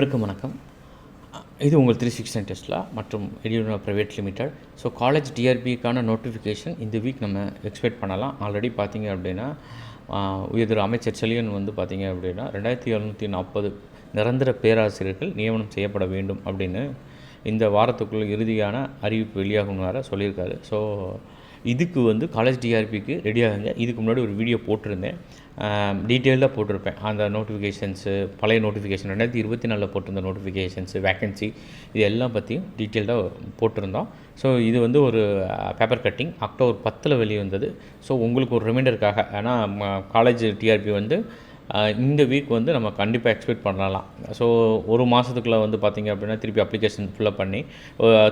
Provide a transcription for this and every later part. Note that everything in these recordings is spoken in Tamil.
வணக்கம் வணக்கம். இது உங்கள் த்ரீ சிக்ஸ்டன் டெஸ்ட்லா மற்றும் எடியூனா ப்ரைவேட் லிமிடெட் ஸோ காலேஜ் டிஆர்பிக்கான நோட்டிஃபிகேஷன் இந்த வீக் நம்ம எக்ஸ்பெக்ட் பண்ணலாம். ஆல்ரெடி பார்த்தீங்க அப்படின்னா உயர்திரு அமைச்சர் செலியன் வந்து பார்த்தீங்க அப்படின்னா ரெண்டாயிரத்தி எழுநூற்றி நாற்பது நிரந்தர பேராசிரியர்கள் நியமனம் செய்யப்பட வேண்டும் அப்படின்னு இந்த வாரத்துக்குள்ள இறுதியான அறிவிப்பு வெளியாகும் வர சொல்லியிருக்காரு. ஸோ இதுக்கு வந்து காலேஜ் டிஆர்பிக்கு ரெடியாகுங்க இதுக்கு முன்னாடி ஒரு வீடியோ போட்டிருந்தேன். டீட்டெயில்டாக போட்டிருப்பேன். அந்த நோட்டிஃபிகேஷன்ஸு பழைய நோட்டிஃபிகேஷன் ரெண்டாயிரத்தி இருபத்தி நாலில் போட்டிருந்த நோட்டிஃபிகேஷன்ஸு வேக்கன்சி இது எல்லாம் பற்றியும் டீட்டெயில்டாக போட்டிருந்தோம். ஸோ இது வந்து ஒரு பேப்பர் கட்டிங் அக்டோபர் பத்தில் வெளியே வந்தது ஸோ உங்களுக்கு ஒரு ரிமைண்டருக்காக ஏன்னா காலேஜ் டிஆர்பி வந்து இந்த வீக் வந்து நம்ம கண்டிப்பாக எக்ஸ்பெக்ட் பண்ணலாம். ஸோ ஒரு மாதத்துக்குள்ளே வந்து பார்த்திங்க அப்படின்னா திருப்பி அப்ளிகேஷன் ஃபில்லப் பண்ணி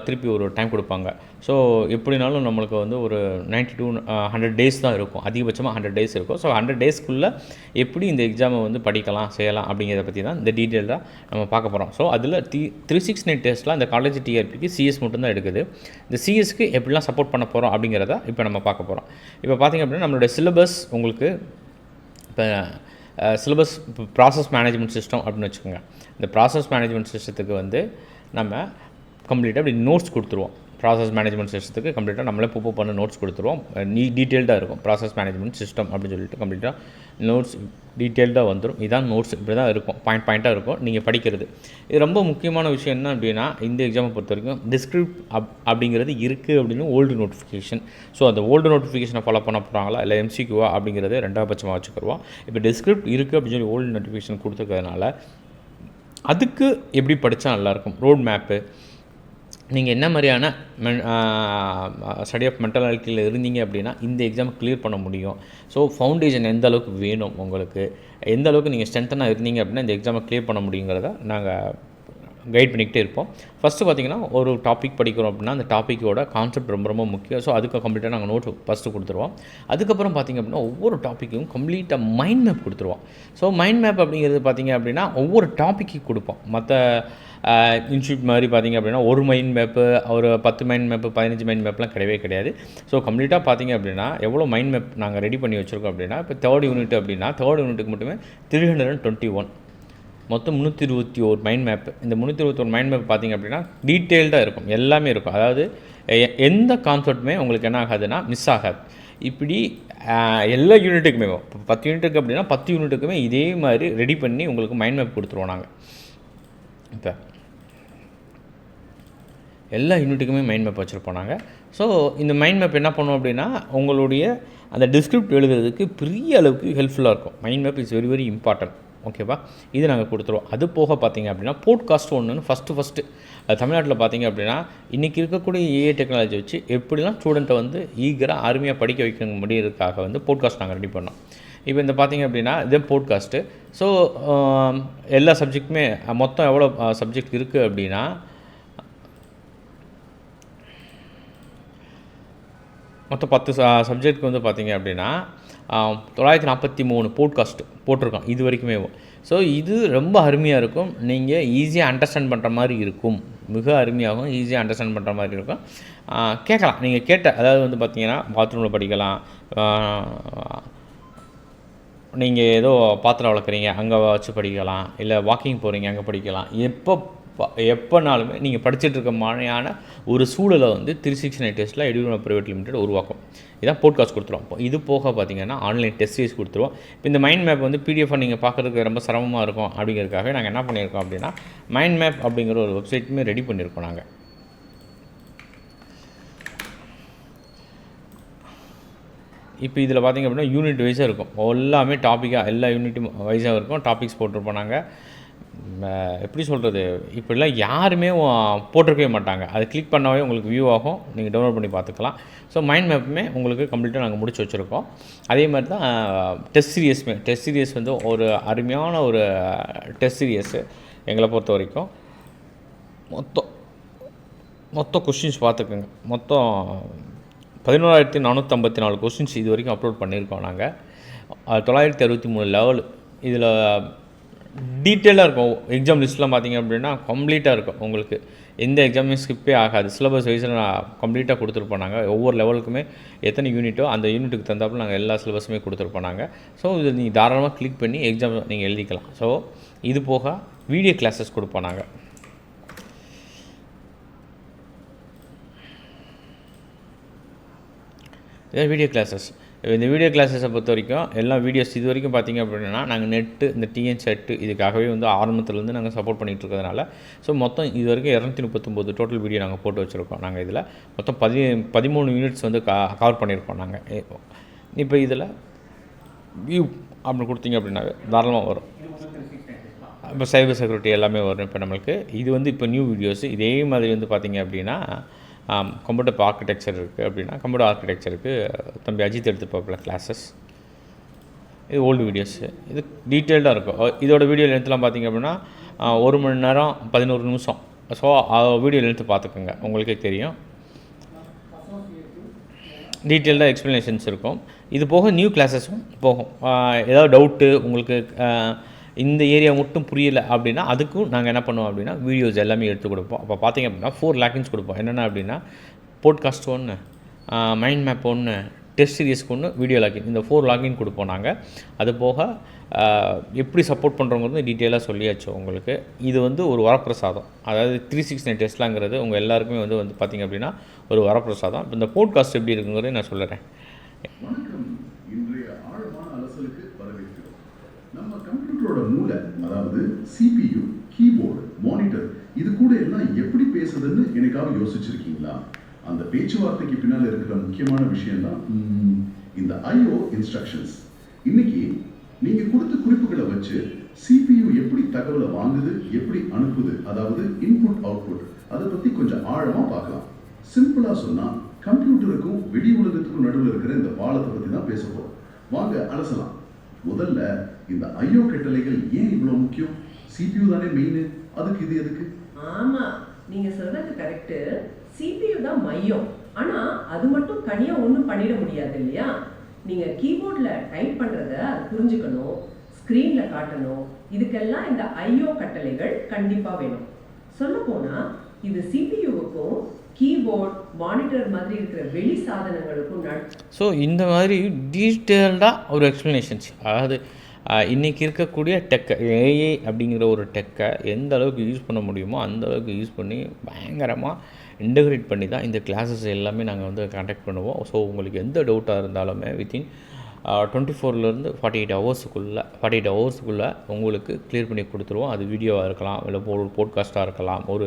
திருப்பி ஒரு டைம் கொடுப்பாங்க. ஸோ எப்படினாலும் நம்மளுக்கு வந்து ஒரு 92 டூ ஹண்ட்ரட் டேஸ் தான் இருக்கும். அதிகபட்சமாக ஹண்ட்ரட் டேஸ் இருக்கும். ஸோ ஹண்ட்ரட் டேஸ்க்குள்ளே எப்படி இந்த எக்ஸாமை வந்து படிக்கலாம் செய்யலாம் அப்படிங்கிறத பற்றி தான் இந்த டீட்டெயிலாக நம்ம பார்க்க போகிறோம் ஸோ அதில் தி த்ரீ சிக்ஸ் நைன் டெஸ்ட்டில் அந்த காலேஜ் டிஆர்பிக்கு சிஎஸ் மட்டும்தான் எடுக்குது. இந்த சிஎஸ்க்கு எப்படிலாம் சப்போர்ட் பண்ண போகிறோம் அப்படிங்கிறத இப்போ நம்ம பார்க்க போகிறோம் இப்போ பார்த்திங்க அப்படின்னா நம்மளுடைய சிலபஸ் உங்களுக்கு இப்போ சிலபஸ் ப்ராசஸ் மேனேஜ்மெண்ட் சிஸ்டம் அப்படின்னு வச்சுக்கோங்க. இந்த ப்ராசஸ் மேனேஜ்மெண்ட் சிஸ்டத்துக்கு வந்து நம்ம கம்ப்ளீட்டாக அப்படி நோட்ஸ் கொடுத்துருவோம். ப்ராசஸ் மேனேஜ்மெண்ட் சிஸ்டத்துக்கு கம்ப்ளீட்டாக நம்மளே பூப்போ பண்ண நோட்ஸ் கொடுத்துருவோம். நீ டீட்டெயில்டாக இருக்கும். ப்ராசஸ் மேனேஜ்மெண்ட் சிஸ்டம் அப்படின்னு சொல்லிட்டு கம்ப்ளீட்டாக நோட்ஸ் டீட்டெயில்டாக வந்துடும் இதான் நோட்ஸ் இப்படி தான் இருக்கும் பாயிண்ட் பாயிண்ட்டாக இருக்கும். நீங்கள் படிக்கிறது. இது ரொம்ப முக்கியமான விஷயம் என்ன அப்படின்னா இந்த எக்ஸாமை பொறுத்த வரைக்கும் டிஸ்கிரிப்ட் அப் அப்படிங்கிறது இருக்குது அப்படின்னு ஓல்டு நோட்டிஃபிகேஷன் ஸோ அந்த ஓல்டு நோட்டிஃபிகேஷனை ஃபாலோ பண்ண போகிறாங்களா இல்லை எம்சிக்யூவா அப்படிங்கிறத ரெண்டாவது பட்சமாக வச்சுக்கிறோம். இப்போ டிஸ்கிரிப்ட் இருக்குது அப்படின்னு சொல்லி ஓல்டு நோட்டிஃபிகேஷன் கொடுத்துருக்கிறதுனால அதுக்கு எப்படி படித்தா நல்லாயிருக்கும் ரோட் மேப்பு நீங்கள் என்ன மாதிரியான மென் ஸ்டடி ஆஃப் மென்டல் ஹெல்த்தில் இருந்தீங்க அப்படின்னா இந்த எக்ஸாம் கிளியர் பண்ண முடியும். ஸோ ஃபவுண்டேஷன் எந்த அளவுக்கு வேணும் உங்களுக்கு? எந்த அளவுக்கு நீங்கள் ஸ்ட்ரென்த்தனாக இருந்தீங்க அப்படின்னா இந்த எக்ஸாமை கிளியர் பண்ண முடியுங்கிறத நாங்கள் கைட் பண்ணிக்கிட்டே இருப்போம். ஃபஸ்ட்டு பார்த்தீங்கன்னா ஒரு டாபிக் படிக்கிறோம் அப்படின்னா அந்த டாப்பிக்கோட கான்செப்ட் ரொம்ப ரொம்ப முக்கியம். ஸோ அதுக்கு கம்ப்ளீட்டாக நாங்கள் நோட் ஃபஸ்ட்டு கொடுத்துருவோம். அதுக்கப்புறம் பார்த்திங்க அப்படின்னா ஒவ்வொரு டாப்பிக்கும் கம்ப்ளீட்டாக மைண்ட் மேப் கொடுத்துருவோம். ஸோ மைண்ட் மேப் அப்படிங்கிறது பார்த்திங்க அப்படின்னா ஒவ்வொரு டாப்பிக்கு கொடுப்போம். மற்ற இன்ஸ்டியூட் மாதிரி பார்த்திங்க அப்படின்னா ஒரு மைண்ட் மேப்பு ஒரு பத்து மைண்ட் மேப்பு பதினஞ்சு மைண்ட் மேப்லாம் கிடையவே கிடையாது. ஸோ கம்ப்ளீட்டாக பார்த்திங்க அப்படின்னா எவ்வளோ மைண்ட் மேப் நாங்கள் ரெடி பண்ணி வச்சுருக்கோம் அப்படின்னா இப்போ தேர்ட் யூனிட் அப்படின்னா தேர்ட் யூனிட்டுக்கு மட்டுமே three hundred and twenty one மொத்தம் முந்நூற்றி இருபத்தி ஒரு மைண்ட் மேப். இந்த முந்நூற்றி இருபத்தி ஒரு மைண்ட் மேப் பார்த்திங்க அப்படின்னா டீட்டெயில்டாக இருக்கும். எல்லாமே இருக்கும். அதாவது எந்த கான்செப்ட்டுமே உங்களுக்கு என்ன ஆகாதுன்னா மிஸ் ஆகாது. இப்படி எல்லா யூனிட்டுக்குமே பத்து யூனிட்டுக்கு அப்படின்னா பத்து யூனிட்டுக்குமே இதே மாதிரி ரெடி பண்ணி உங்களுக்கு மைண்ட் மேப் கொடுத்துருவோம் நாங்கள் இப்போ எல்லா யூனிட்டுக்குமே மைண்ட் மேப் வச்சுருப்போம் நாங்கள் ஸோ இந்த மைண்ட் மேப் என்ன பண்ணுவோம் அப்படின்னா உங்களுடைய அந்த டிஸ்கிரிப்ட் எழுதுறதுக்கு பெரிய அளவுக்கு ஹெல்ப்ஃபுல்லாக இருக்கும். Mind map is very very important ஓகேவா இது நாங்கள் கொடுத்துருவோம். அது போக பார்த்தீங்க அப்படின்னா போட்காஸ்ட் ஒன்றுன்னு ஃபஸ்ட்டு ஃபஸ்ட்டு அது தமிழ்நாட்டில் பார்த்தீங்க அப்படின்னா இன்றைக்கி இருக்கக்கூடிய ஏஐ டெக்னாலஜி வச்சு எப்படிலாம் ஸ்டூடெண்ட்டை வந்து ஈகராக அருமையாக படிக்க வைக்க முடியறதுக்காக வந்து போட்காஸ்ட் நாங்கள் ரெடி பண்ணோம். இப்போ இந்த பார்த்தீங்க அப்படின்னா இதே போட்காஸ்ட்டு ஸோ um, எல்லா சப்ஜெக்ட்டுமே மொத்தம் எவ்வளோ சப்ஜெக்ட் இருக்குது அப்படின்னா மொத்தம் பத்து சப்ஜெக்ட்க்கு வந்து பார்த்தீங்க அப்படின்னா தொள்ளாயிரத்தி நாற்பத்தி மூணு போட்காஸ்ட் போட்டிருக்கோம் இது வரைக்குமே. ஸோ இது ரொம்ப அருமையாக இருக்கும். நீங்கள் ஈஸியாக அண்டர்ஸ்டாண்ட் பண்ணுற மாதிரி இருக்கும். மிக அருமையாகவும் ஈஸியாக அண்டர்ஸ்டாண்ட் பண்ணுற மாதிரி இருக்கும். கேட்கலாம். நீங்கள் கேட்ட அதாவது வந்து பார்த்தீங்கன்னா பாத்ரூமில் படிக்கலாம் நீங்கள் ஏதோ பாத்திரம் வளர்க்குறீங்க அங்கே வச்சு படிக்கலாம் இல்லை வாக்கிங் போகிறீங்க அங்கே படிக்கலாம். எப்போ எப்போனாலுமே நீங்கள் படிச்சுட்டு இருக்க மாதிரியான ஒரு சூழலை வந்து த்ரீ சிக்ஸ் நைன் டெஸ்ட்டில் எடியூனா ப்ரைவேட் லிமிடெட் உருவாக்கும். இதான் போட்காஸ்ட் கொடுத்துருவோம் இப்போ இது போக பார்த்தீங்கன்னா ஆன்லைன் டெஸ்ட் சீரிஸ் கொடுத்துருவோம். இப்போ இந்த மைண்ட் மேப் வந்து பிடிஎஃப் நீங்கள் பார்க்குறதுக்கு ரொம்ப சிரமமாக இருக்கும் அப்படிங்கிறதுக்காக நாங்கள் என்ன பண்ணியிருக்கோம் அப்படின்னா மைண்ட் மேப் அப்படிங்கிற ஒரு வெப்சைட்டுமே ரெடி பண்ணியிருக்கோம் நாங்கள் இப்போ இதில் பார்த்தீங்க அப்படின்னா யூனிட் வைஸாக இருக்கும். எல்லாமே டாப்பிக்காக எல்லா யூனிட்டும் வைஸாக இருக்கும். டாபிக்ஸ் போட்டிருப்போம் நாங்கள் எப்படி சொல்கிறது இப்படிலாம் யாருமே போட்டிருக்கவே மாட்டாங்க. அதை கிளிக் பண்ணாவே உங்களுக்கு வியூ ஆகும். நீங்கள் டவுன்லோட் பண்ணி பார்த்துக்கலாம். ஸோ மைண்ட் மேப்புமே உங்களுக்கு கம்ப்ளீட்டாக நாங்கள் முடிச்சு வச்சுருக்கோம். அதே மாதிரி தான் டெஸ்ட் சீரியஸுமே டெஸ்ட் சீரியஸ் வந்து ஒரு அருமையான ஒரு டெஸ்ட் சீரியஸு எங்களை பொறுத்த வரைக்கும். மொத்தம் மொத்தம் கொஷின்ஸ் பார்த்துக்கோங்க. மொத்தம் பதினோராயிரத்தி நானூற்றம்பத்தி நாலு கொஸ்டின்ஸ் இது வரைக்கும் அப்லோட் பண்ணியிருக்கோம் நாங்கள் தொள்ளாயிரத்தி அறுபத்தி மூணு லெவல் இதில் டீட்டெயிலாக இருக்கும். எக்ஸாம் லிஸ்ட்டில் பார்த்தீங்க அப்படின்னா கம்ப்ளீட்டாக இருக்கும் உங்களுக்கு. எந்த எக்ஸாமையும் ஸ்கிப்பே ஆகாது. சிலபஸ் வைஸில் நான் கம்ப்ளீட்டாக கொடுத்துருப்போம் நாங்கள் ஒவ்வொரு லெவலுக்குமே எத்தனை யூனிட்டோ அந்த யூனிட்டுக்கு தந்தாப்புல நாங்கள் எல்லா சிலபஸுமே கொடுத்துருப்போம் நாங்கள் ஸோ இது நீங்கள் தாராளமாக கிளிக் பண்ணி எக்ஸாம் நீங்கள் எழுதிக்கலாம். ஸோ இது போக வீடியோ கிளாஸஸ் கொடுப்போம் நாங்கள் இதான் வீடியோ கிளாஸஸ் இந்த வீடியோ கிளாஸஸை பொறுத்த வரைக்கும் எல்லா வீடியோஸ் இது வரைக்கும் பார்த்தீங்க அப்படின்னா நாங்கள் நெட்டு இந்த டிஎன் செட்டு இதுக்காகவே வந்து ஆரம்பத்துலேருந்து நாங்கள் சப்போர்ட் பண்ணிகிட்டு இருக்கிறதுனால ஸோ மொத்தம் இது வரைக்கும் இரநூத்தி முப்பத்தொம்போது டோட்டல் வீடியோ நாங்கள் போட்டு வச்சுருக்கோம் நாங்கள் இதில். மொத்தம் பதி பதிமூணு யூனிட்ஸ் வந்து கா கவர் பண்ணியிருக்கோம் நாங்கள் இப்போ இதில் வியூ அப்படின்னு கொடுத்தீங்க அப்படின்னாவே தாராளமாக வரும். இப்போ சைபர் செக்யூரிட்டி எல்லாமே வரும் இப்போ நம்மளுக்கு. இது வந்து இப்போ நியூ வீடியோஸ் இதே மாதிரி வந்து பார்த்திங்க அப்படின்னா கம்ப்யூட்டர் ஆர்கிடெக்சர் இருக்குது அப்படின்னா கம்ப்யூட்டர் ஆர்கிடெக்சருக்கு தம்பி அஜித் எடுத்து பார்ப்பல கிளாஸஸ் இது ஓல்டு வீடியோஸு இது டீட்டெயில்டாக இருக்கும். இதோட வீடியோ லென்த்லாம் பார்த்தீங்க அப்படின்னா ஒரு மணி நேரம் பதினோரு நிமிஷம். ஸோ வீடியோ லென்த்து பார்த்துக்கோங்க. உங்களுக்கே தெரியும். டீட்டெயில்டாக எக்ஸ்ப்ளனேஷன்ஸ் இருக்கும். இது போக நியூ கிளாஸஸும் போகும். ஏதாவது டவுட்டு உங்களுக்கு இந்த ஏரியா மட்டும் புரியலை அப்படின்னா அதுக்கும் நாங்கள் என்ன பண்ணுவோம் அப்படின்னா வீடியோஸ் எல்லாமே எடுத்து கொடுப்போம். அப்போ பார்த்தீங்க அப்படின்னா ஃபோர் லேக்கிங்ஸ் கொடுப்போம். என்னென்ன அப்படின்னா போட்காஸ்ட் ஒன்று மைண்ட் மேப் ஒன்று டெஸ்ட் சீரியஸ்க்கு ஒன்று வீடியோ லாகின் இந்த ஃபோர் லாகின் கொடுப்போம் நாங்கள் அது போக எப்படி சப்போர்ட் பண்ணுறோங்கிறது டீட்டெயிலாக சொல்லியாச்சு உங்களுக்கு. இது வந்து ஒரு வரப்பிரசாதம். அதாவது த்ரீ சிக்ஸ் நைன் டெஸ்ட்லாங்கிறது உங்கள் எல்லாருக்குமே வந்து வந்து பார்த்திங்க அப்படின்னா ஒரு வரப்பிரசாதம். இப்போ இந்த போட்காஸ்ட் எப்படி இருக்குங்கிறத நான் சொல்லுறேன் கம்ப்யூட்டரோட மூளை அதாவது சிபியு கீபோர்டு மானிட்டர் இது கூட எல்லாம் எப்படி பேசுதுன்னு எனக்காக யோசிச்சிருக்கீங்களா? அந்த பேச்சுவார்த்தைக்கு பின்னால் இருக்கிற முக்கியமான விஷயம் தான் இந்த ஐஓ இன்ஸ்ட்ரக்ஷன்ஸ் இன்னைக்கு நீங்க கொடுத்த குறிப்புகளை வச்சு சிபியு எப்படி தகவலை வாங்குது எப்படி அனுப்புது அதாவது இன்புட் அவுட்புட் அதை பத்தி கொஞ்சம் ஆழமா பார்க்கலாம். சிம்பிளா சொன்னா கம்ப்யூட்டருக்கும் வெளி உலகத்துக்கும் நடுவில் இருக்கிற இந்த பாலத்தை பத்தி தான் பேச போறோம். வாங்க அலசலாம். முதல்ல இந்த ஐஓ கட்டளைகள் ஏன் இவ்வளவு முக்கியம்? சிபியு தானே மெயின் அதுக்கு இது எதுக்கு? ஆமா. நீங்க சொல்றது கரெக்ட் சிபியு தான் மையம். ஆனா அது மட்டும் தனியா ஒண்ணும் பண்ணிட முடியாது இல்லையா? நீங்க கீபோர்ட்ல டைப் பண்றத அது புரிஞ்சுக்கணும். ஸ்கிரீன்ல காட்டணும். இதுக்கெல்லாம் இந்த ஐஓ கட்டளைகள் கண்டிப்பா வேணும். சொல்ல போனா இது சிபியுவுக்கும் கீபோர்ட் மானிட்டர் மாதிரி இருக்கிற வெளி சாதனங்களுக்கும் ஸோ இந்த மாதிரி டீட்டெயில்டாக ஒரு எக்ஸ்ப்ளனேஷன்ஸ் அதாவது இன்றைக்கி இருக்கக்கூடிய டெக்கை ஏஏ அப்படிங்கிற ஒரு டெக்கை எந்த அளவுக்கு யூஸ் பண்ண முடியுமோ அந்த அளவுக்கு யூஸ் பண்ணி பயங்கரமாக இன்டகிரேட் பண்ணி தான் இந்த கிளாஸஸ் எல்லாமே நாங்கள் வந்து கண்டக்ட் பண்ணுவோம். ஸோ உங்களுக்கு எந்த டவுட்டாக இருந்தாலுமே வித்தின் டுவெண்ட்டி ஃபோர்லேருந்து ஃபார்ட்டி எயிட் ஹவர்ஸுக்குள்ளே ஃபார்ட்டி எயிட் ஹவர்ஸுக்குள்ளே உங்களுக்கு க்ளியர் பண்ணி கொடுத்துருவோம். அது வீடியோவாக இருக்கலாம் இல்லை ஒரு போட்காஸ்ட்டாக இருக்கலாம் ஒரு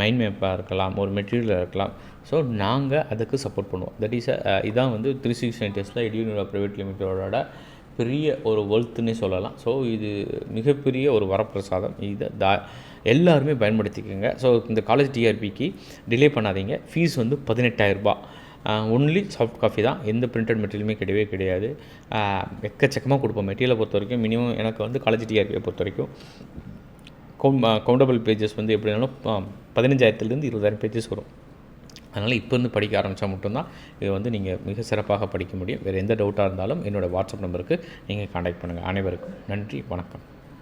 மைண்ட் மேப்பாக இருக்கலாம் ஒரு மெட்டீரியலாக இருக்கலாம். ஸோ நாங்கள் அதுக்கு சப்போர்ட் பண்ணுவோம். தட் இஸ் இதான் வந்து த்ரீ சிக்ஸ் நைன்டீஸில் எடியூனிவா ப்ரைவேட் லிமிட்டடோட பெரிய ஒரு வெல்த்துன்னே சொல்லலாம். ஸோ இது மிகப்பெரிய ஒரு வரப்பிரசாதம். இதை தா எல்லாருமே பயன்படுத்திக்கோங்க. ஸோ இந்த காலேஜ் டிஆர்பிக்கு டிலே பண்ணாதீங்க. ஃபீஸ் வந்து பதினெட்டாயிரரூபா ஒன்லி சாஃப்ட் காஃபி தான். எந்த பிரிண்டட் மெட்டீரியலுமே கிடையவே கிடையாது. எக்கச்சக்கமாக கொடுப்போம். மெட்டீரியலை பொறுத்த வரைக்கும் மினிமம் எனக்கு வந்து காலேஜ் டிஆர்பியை பொறுத்த வரைக்கும். கவுண்ட் கவுண்டபிள் பேஜஸ் வந்து எப்படினாலும் பதினஞ்சாயிரத்துலேருந்து இருபதாயிரம் பேஜஸ் வரும். அதனால் இப்போ இருந்து படிக்க ஆரம்பித்தா மட்டும்தான் இது வந்து நீங்கள் மிக சிறப்பாக படிக்க முடியும். வேறு எந்த டவுட்டாக இருந்தாலும் என்னோடய வாட்ஸ்அப் நம்பருக்கு நீங்கள் காண்டாக்ட் பண்ணுங்கள் அனைவருக்கும் நன்றி வணக்கம்.